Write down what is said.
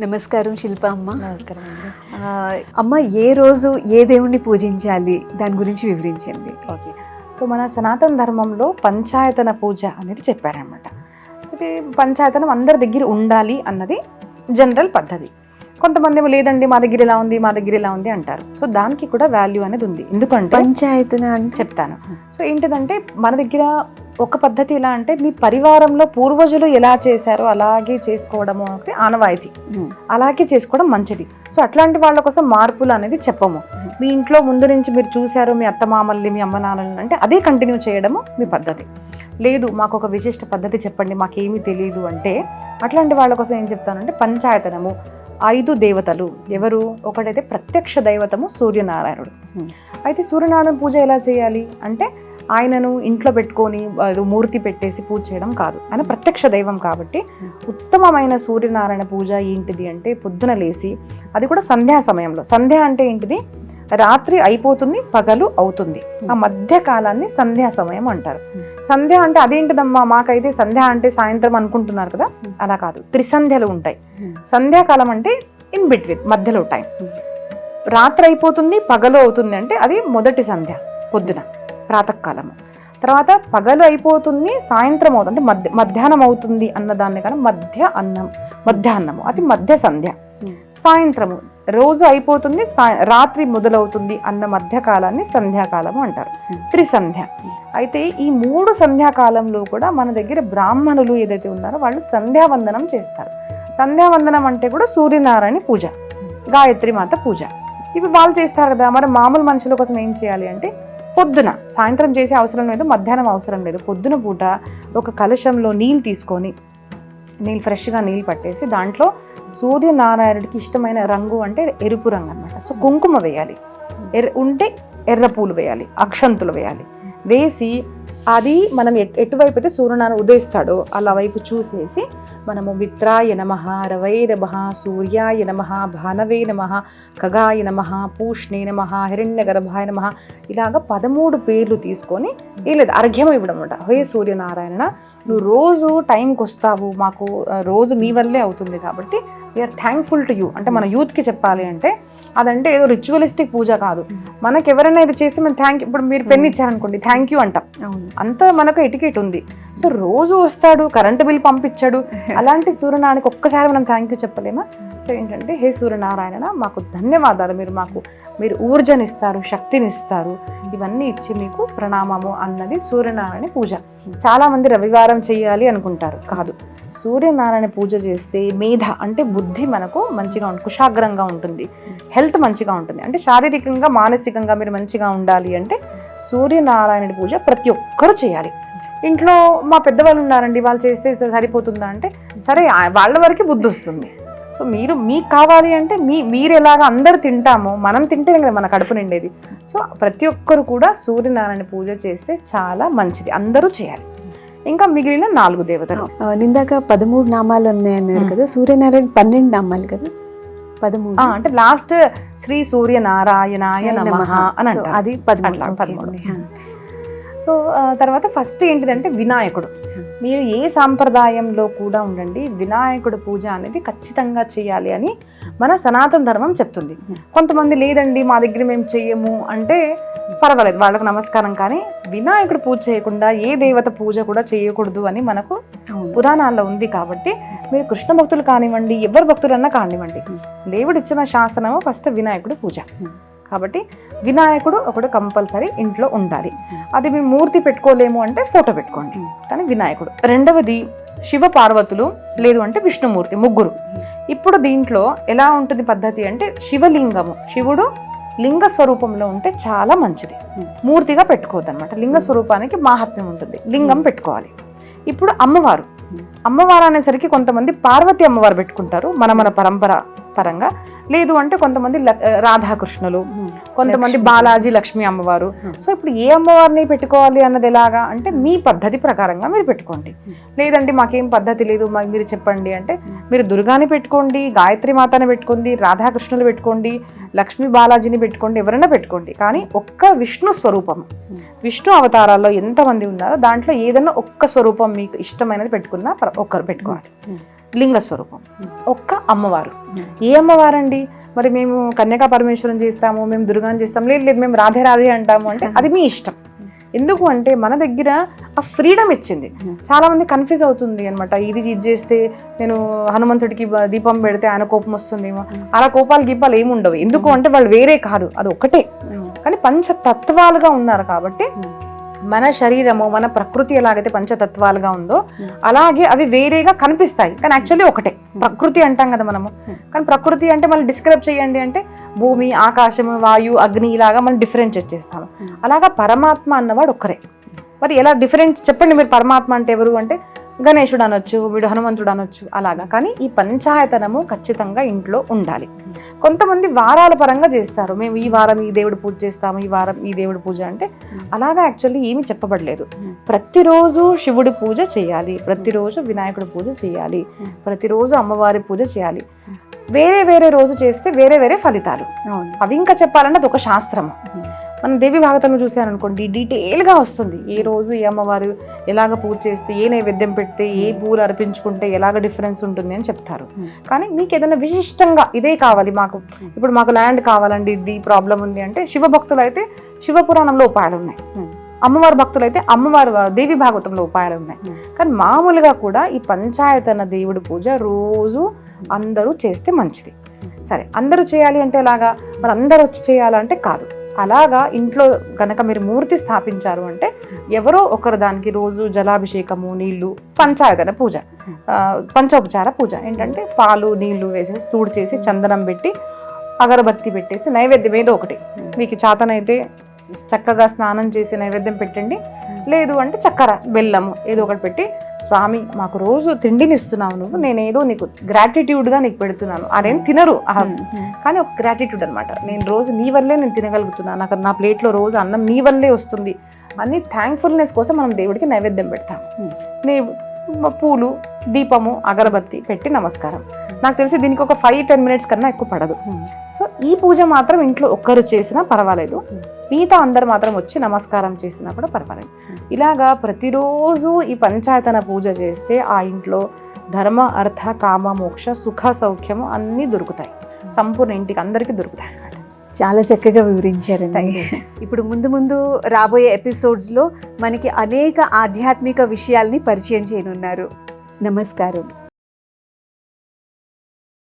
నమస్కారం శిల్ప అమ్మ. నమస్కారం అమ్మ ఏ రోజు ఏ దేవుణ్ణి పూజించాలి? దాని గురించి వివరించండి. ఓకే. సో మన సనాతన ధర్మంలో పంచాయతన పూజ అనేది చెప్పారనమాట ఇది పంచాయతనం అందరి దగ్గర ఉండాలి అన్నది జనరల్ పద్ధతి. కొంతమంది ఏమో లేదండి మా దగ్గర ఇలా ఉంది మా దగ్గర ఇలా ఉంది అంటారు. సో దానికి కూడా వాల్యూ అనేది ఉంది. ఎందుకంటే పంచాయతన చెప్తాను. సో ఏంటిదంటే మన దగ్గర ఒక పద్ధతి ఎలా అంటే మీ పరివారంలో పూర్వజులు ఎలా చేశారో అలాగే చేసుకోవడము అంటే ఆనవాయితీ. అలాగే చేసుకోవడం మంచిది. సో అట్లాంటి వాళ్ళ కోసం మార్పులు అనేది చెప్పము. మీ ఇంట్లో ముందు నుంచి మీరు చూశారు మీ అత్తమామల్ని మీ అమ్మ నాన్నలు అంటే అదే కంటిన్యూ చేయడము మీ పద్ధతి. లేదు మాకు ఒక విశిష్ట పద్ధతి చెప్పండి మాకేమీ తెలియదు అంటే అట్లాంటి వాళ్ళ కోసం ఏం చెప్తానంటే పంచాయతనము. ఐదు దేవతలు. ఎవరు? ఒకటైతే ప్రత్యక్ష దైవతము సూర్యనారాయణుడు. అయితే సూర్యనారాయణ పూజ ఎలా చేయాలి? అంటే ఆయనను ఇంట్లో పెట్టుకొని మూర్తి పెట్టేసి పూజ చేయడం కాదు. ఆయన ప్రత్యక్ష దైవం కాబట్టి ఉత్తమమైన సూర్యనారాయణ పూజ ఏంటిది అంటే పొద్దున లేసి అది కూడా సంధ్యా సమయంలో. సంధ్య అంటే ఏంటిది? రాత్రి అయిపోతుంది పగలు అవుతుంది. ఆ మధ్య కాలాన్ని సంధ్యా సమయం అంటారు. సంధ్య అంటే అదేంటిదమ్మా? మాకైతే సంధ్య అంటే సాయంత్రం అనుకుంటున్నారు కదా? అలా కాదు. త్రిసంధ్యలు ఉంటాయి. సంధ్యాకాలం అంటే ఇన్ బిట్వీన్ మధ్యలో టైం రాత్రి అయిపోతుంది పగలు అవుతుంది అంటే అది మొదటి సంధ్య పొద్దున ప్రాతకాలము. తర్వాత పగలు అయిపోతుంది సాయంత్రం అవుతుంది. అంటే మధ్య మధ్యాహ్నం అవుతుంది అన్నదాన్ని కానీ మధ్య అన్నం మధ్యాహ్నము. అది మధ్య సంధ్య. సాయంత్రము రోజు అయిపోతుంది రాత్రి మొదలవుతుంది అన్న మధ్యకాలాన్ని సంధ్యాకాలము అంటారు. త్రిసంధ్య. అయితే ఈ మూడు సంధ్యాకాలంలో కూడా మన దగ్గర బ్రాహ్మణులు ఏదైతే ఉన్నారో వాళ్ళు సంధ్యావందనం చేస్తారు. సంధ్యావందనం అంటే కూడా సూర్యనారాయణ పూజ గాయత్రి మాత పూజ. ఇవి వాళ్ళు చేస్తారు కదా మరి మామూలు మనుషుల కోసం ఏం చేయాలి అంటే పొద్దున సాయంత్రం చేసే అవసరం లేదు మధ్యాహ్నం అవసరం లేదు. పొద్దున పూట ఒక కలశంలో నీళ్ళు తీసుకొని నీళ్ళు ఫ్రెష్గా నీళ్ళు పట్టేసి దాంట్లో సూర్యనారాయణుడికి ఇష్టమైన రంగు అంటే ఎరుపు రంగు అనమాట సో కుంకుమ వేయాలి. ఎర్ర ఉంటే ఎర్ర పూలు వేయాలి. అక్షంతులు వేయాలి. వేసి అది మనం ఎట్ ఎటువైపు అయితే సూర్యనారాయణ ఉదయిస్తాడో అలా వైపు చూసేసి మనము మిత్రాయ నమ రవై నమ సూర్యాయ నమ భానవే నమ ఖగాయ నమ పూష్ణే నమ హిరణ్య గర్భాయ నమ ఇలాగ పదమూడు పేర్లు తీసుకొని లేదు అర్ఘ్యం ఇవ్వడం అనమాట హే సూర్యనారాయణ నువ్వు రోజు టైంకి వస్తావు మాకు రోజు మీ వల్లే అవుతుంది కాబట్టి వీఆర్ థ్యాంక్ఫుల్ టు యూ అంటే మన యూత్కి చెప్పాలి అంటే అదంటే ఏదో రిచువలిస్టిక్ పూజ కాదు. మనకి ఎవరైనా ఇది చేస్తే మనం థ్యాంక్ ఇప్పుడు మీరు పెన్ ఇచ్చారనుకోండి థ్యాంక్ యూ అంటాం. అంత మనకు ఎటికెట్ ఉంది. సో రోజు వస్తాడు కరెంటు బిల్ పంపించాడు. అలాంటి సూర్యనారాయణకి ఒక్కసారి మనం థ్యాంక్ యూ చెప్పలేమా? సో ఏంటంటే హే సూర్యనారాయణ మాకు ధన్యవాదాలు. మీరు మాకు మీరు ఊర్జనిస్తారు శక్తినిస్తారు. ఇవన్నీ ఇచ్చి మీకు ప్రణామము అన్నది సూర్యనారాయణ పూజ. చాలామంది రవివారం చేయాలి అనుకుంటారు. కాదు. సూర్యనారాయణ పూజ చేస్తే మేధ అంటే బుద్ధి మనకు మంచిగా ఉంటుంది కుశాగ్రంగా ఉంటుంది. హెల్త్ మంచిగా ఉంటుంది. అంటే శారీరకంగా మానసికంగా మీరు మంచిగా ఉండాలి అంటే సూర్యనారాయణ పూజ ప్రతి ఒక్కరూ చేయాలి. ఇంట్లో మా పెద్దవాళ్ళు ఉన్నారండి. వాళ్ళు చేస్తే సరిపోతుందా అంటే సరే వాళ్ళ వరకే బుద్ధి వస్తుంది. సో మీరు మీకు కావాలి అంటే మీ మీరు ఎలాగ అందరు తింటామో మనం తింటేనే కదా మన కడుపు నిండేది. సో ప్రతి ఒక్కరు కూడా సూర్యనారాయణ పూజ చేస్తే చాలా మంచిది. అందరూ చేయాలి. ఇంకా మిగిలిన నాలుగు దేవతలు. నిందాక పదమూడు నామాలు ఉన్నాయన్నారు కదా. సూర్యనారాయణ పన్నెండు నామాలు కదా. పదమూడు. అంటే లాస్ట్ శ్రీ సూర్యనారాయణాయ నమః. అని అది పదమూడు. పదమూడు. సో తర్వాత ఫస్ట్ ఏంటిదంటే వినాయకుడు. మీరు ఏ సాంప్రదాయంలో కూడా ఉండండి వినాయకుడు పూజ అనేది ఖచ్చితంగా చేయాలి అని మన సనాతన ధర్మం చెప్తుంది. కొంతమంది లేదండి మా దగ్గర మేము చెయ్యము అంటే పర్వాలేదు వాళ్ళకు నమస్కారం కానీ వినాయకుడు పూజ చేయకుండా ఏ దేవత పూజ కూడా చేయకూడదు అని మనకు. పురాణాల్లో ఉంది కాబట్టి మీరు కృష్ణ భక్తులు కానివ్వండి ఎవరు భక్తులన్నా కానివ్వండి. దేవుడు ఇచ్చిన శాసనము ఫస్ట్ వినాయకుడు పూజ. కాబట్టి వినాయకుడు ఒకడు కంపల్సరీ ఇంట్లో ఉండాలి. అది మీరు మూర్తి పెట్టుకోలేము అంటే ఫోటో పెట్టుకోండి. కానీ వినాయకుడు. రెండవది శివ పార్వతులు లేదు అంటే విష్ణుమూర్తి ముగ్గురు. ఇప్పుడు దీంట్లో ఎలా ఉంటుంది పద్ధతి అంటే శివలింగము. శివుడు లింగ స్వరూపంలో ఉంటే చాలా మంచిది. మూర్తిగా పెట్టుకోవద్దు అనమాట లింగ స్వరూపానికి మాహాత్మ్యం ఉంటుంది. లింగం పెట్టుకోవాలి. ఇప్పుడు అమ్మవారు. అమ్మవారు అనేసరికి కొంతమంది పార్వతి అమ్మవారు పెట్టుకుంటారు. మన మన పరంపర పరంగా. లేదు అంటే కొంతమంది రాధాకృష్ణులు. కొంతమంది. బాలాజీ లక్ష్మీ అమ్మవారు. సో ఇప్పుడు ఏ అమ్మవారిని పెట్టుకోవాలి అన్నది ఎలాగా అంటే మీ పద్ధతి ప్రకారంగా మీరు పెట్టుకోండి. లేదండి మాకేం పద్ధతి లేదు మీరు చెప్పండి అంటే. మీరు దుర్గాని పెట్టుకోండి గాయత్రి మాతని పెట్టుకోండి రాధాకృష్ణులు పెట్టుకోండి లక్ష్మీ బాలాజీని పెట్టుకోండి ఎవరైనా పెట్టుకోండి కానీ ఒక్క విష్ణు స్వరూపం. విష్ణు అవతారాల్లో ఎంతమంది ఉన్నారో దాంట్లో ఏదైనా ఒక్క స్వరూపం మీకు ఇష్టమైనది పెట్టుకున్నా ఒక్కరు పెట్టుకోవాలి. లింగ స్వరూపం. ఒక్క అమ్మవారు. ఏ అమ్మవారండి? మరి మేము కన్యకా పరమేశ్వరం చేస్తాము మేము దుర్గాన్ని చేస్తాము లేదు లేదు మేము రాధే రాధే అంటాము అంటే అది మీ ఇష్టం. ఎందుకు అంటే మన దగ్గర ఆ ఫ్రీడమ్ ఇచ్చింది. చాలా మంది కన్ఫ్యూజ్ అవుతుంది అనమాట ఇది ఇది చేస్తే నేను హనుమంతుడికి దీపం పెడితే ఆయన కోపం వస్తుందేమో. అలా కోపాలు గీపాలు ఏమి ఉండవు ఎందుకు అంటే వాళ్ళు వేరే కాదు. అది ఒకటే. కానీ పంచతత్వాలుగా ఉన్నారు కాబట్టి మన శరీరము మన ప్రకృతి ఎలాగైతే పంచతత్వాలుగా ఉందో అలాగే అవి వేరేగా కనిపిస్తాయి. కానీ యాక్చువల్లీ ఒకటే. ప్రకృతి అంటాం కదా మనము. కానీ ప్రకృతి అంటే మళ్ళీ డిస్క్రైబ్ చేయండి అంటే భూమి ఆకాశము వాయు అగ్ని ఇలాగా మనం డిఫరెంట్ చేస్తాము. అలాగా పరమాత్మ అన్నవాడు ఒక్కరే. మరి ఎలా డిఫరెంట్ చెప్పండి మీరు పరమాత్మ అంటే ఎవరు అంటే గణేశుడు అనొచ్చు వీడు హనుమంతుడు అనొచ్చు అలాగా. కానీ ఈ పంచాయతనము ఖచ్చితంగా ఇంట్లో ఉండాలి. కొంతమంది వారాల పరంగా చేస్తారు. మేము ఈ వారం ఈ దేవుడు పూజ చేస్తాము ఈ వారం ఈ దేవుడి పూజ అంటే అలాగా యాక్చువల్లీ ఏమీ చెప్పబడలేదు. ప్రతిరోజు శివుడి పూజ చేయాలి ప్రతిరోజు వినాయకుడి పూజ చేయాలి ప్రతిరోజు అమ్మవారి పూజ చేయాలి. వేరే వేరే రోజు చేస్తే వేరే వేరే ఫలితాలు. అవి ఇంకా చెప్పాలంటే అది ఒక శాస్త్రము. మనం దేవి భాగవతం చూసారనుకోండి డీటెయిల్గా వస్తుంది. ఏ రోజు ఏ అమ్మవారు ఎలాగ పూజ చేస్తే ఏ నైవేద్యం పెడితే ఏ పూలు అర్పించుకుంటే ఎలాగ డిఫరెన్స్ ఉంటుంది అని చెప్తారు. కానీ మీకు ఏదైనా విశిష్టంగా ఇదే కావాలి మాకు. ఇప్పుడు మాకు ల్యాండ్ కావాలండి ఇది ప్రాబ్లం ఉంది అంటే శివ భక్తులు అయితే శివపురాణంలో ఉపాయాలు ఉన్నాయి. అమ్మవారి భక్తులు అయితే అమ్మవారి దేవి భాగవతంలో ఉపాయాలు ఉన్నాయి. కానీ మామూలుగా కూడా ఈ పంచాయతన దేవుడి పూజ రోజు అందరూ చేస్తే మంచిది. సరే అందరూ చేయాలి అంటే ఎలాగా? మరి అందరూ వచ్చి చేయాలంటే కాదు. అలాగా ఇంట్లో గనక మీరు మూర్తి స్థాపించారు అంటే ఎవరో ఒకరు దానికి రోజు జలాభిషేకము నీళ్ళు పంచాయతన పూజ పంచోపచార పూజ. ఏంటంటే పాలు నీళ్ళు వేసేసి తూడు చేసి చందనం పెట్టి అగరబత్తి పెట్టేసి నైవేద్యం ఏదో ఒకటి. మీకు చేతనైతే చక్కగా స్నానం చేసి నైవేద్యం పెట్టండి. లేదు అంటే చక్కెర బెల్లము ఏదో ఒకటి పెట్టి స్వామి మాకు రోజు తిండిని ఇస్తున్నావు నువ్వు నేను ఏదో నీకు గ్రాటిట్యూడ్గా నీకు పెడుతున్నాను. అదేం తినరు కానీ ఒక గ్రాటిట్యూడ్ అనమాట నేను రోజు నీ వల్లే నేను తినగలుగుతున్నాను నాకు నా ప్లేట్లో రోజు అన్నం నీ వల్లే వస్తుంది. అని థ్యాంక్ఫుల్నెస్ కోసం మనం దేవుడికి నైవేద్యం పెడతాం. నీ పూలు దీపము అగరబత్తి పెట్టి నమస్కారం. నాకు తెలిసి దీనికి ఒక ఫైవ్ టెన్ మినిట్స్ కన్నా ఎక్కువ పడదు. సో ఈ పూజ మాత్రం ఇంట్లో ఒక్కరు చేసినా పర్వాలేదు. మిగతా అందరు మాత్రం వచ్చి నమస్కారం చేసినా కూడా పర్వాలేదు. ఇలాగా ప్రతిరోజు ఈ పంచాయతన పూజ చేస్తే ఆ ఇంట్లో ధర్మ అర్థ కామ మోక్ష సుఖ సౌఖ్యము అన్నీ దొరుకుతాయి. సంపూర్ణ ఇంటికి అందరికీ దొరుకుతాయి అన్నమాట. చాలా చక్కగా వివరించారండి. ఇప్పుడు ముందు ముందు రాబోయే ఎపిసోడ్స్లో మనకి అనేక ఆధ్యాత్మిక విషయాల్ని పరిచయం చేయనున్నారు. నమస్కారం.